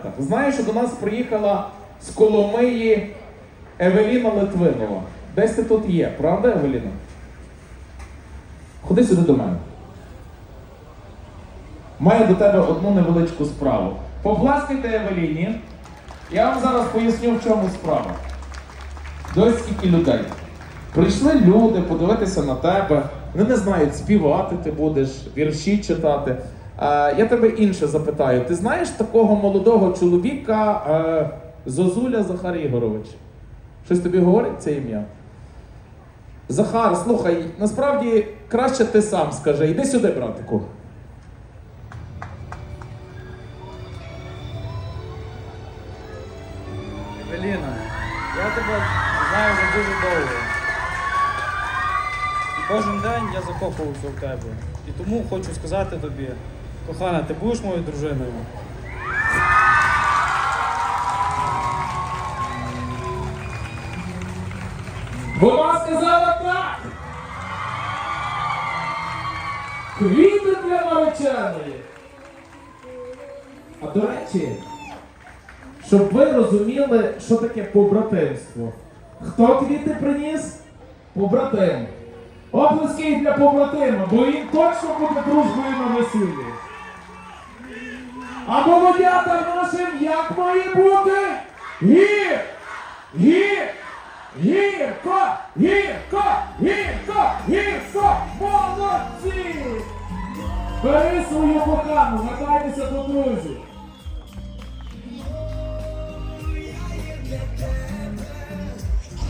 презентах. Знаєш, що до нас приїхала з Коломиї Евеліна Литвинова. Десь ти тут є, правда, Евеліна? Ходи сюди до мене. Маю до тебе одну невеличку справу. Попласкайте Евеліні. Я вам зараз поясню, в чому справа. Дось скільки людей. Прийшли люди подивитися на тебе. Вони не знають, співати ти будеш, вірші читати. Е, я тебе інше запитаю. Ти знаєш такого молодого чоловіка е, Зозуля Захар Ігорович? Щось тобі говорить це ім'я? Захар, слухай, насправді краще ти сам скажи. Іди сюди, братику. Евеліна, я тебе знаю вже дуже довго. І кожен день я закохувався в тебе. І тому хочу сказати тобі, кохана, ти будеш моєю дружиною. Вона сказала так. Квіти для нареченої. А до речі, щоб ви розуміли, що таке побратимство. Хто квіти приніс? Побратим. Оплески для побратима, бо він точно буде дружбою на весіллі. А молодята нашим як має бути? Гір! Гір! Гірко! Гірко! Гірко! Гірко! Молодці! Бери свою кохану, гадайтеся до друзів.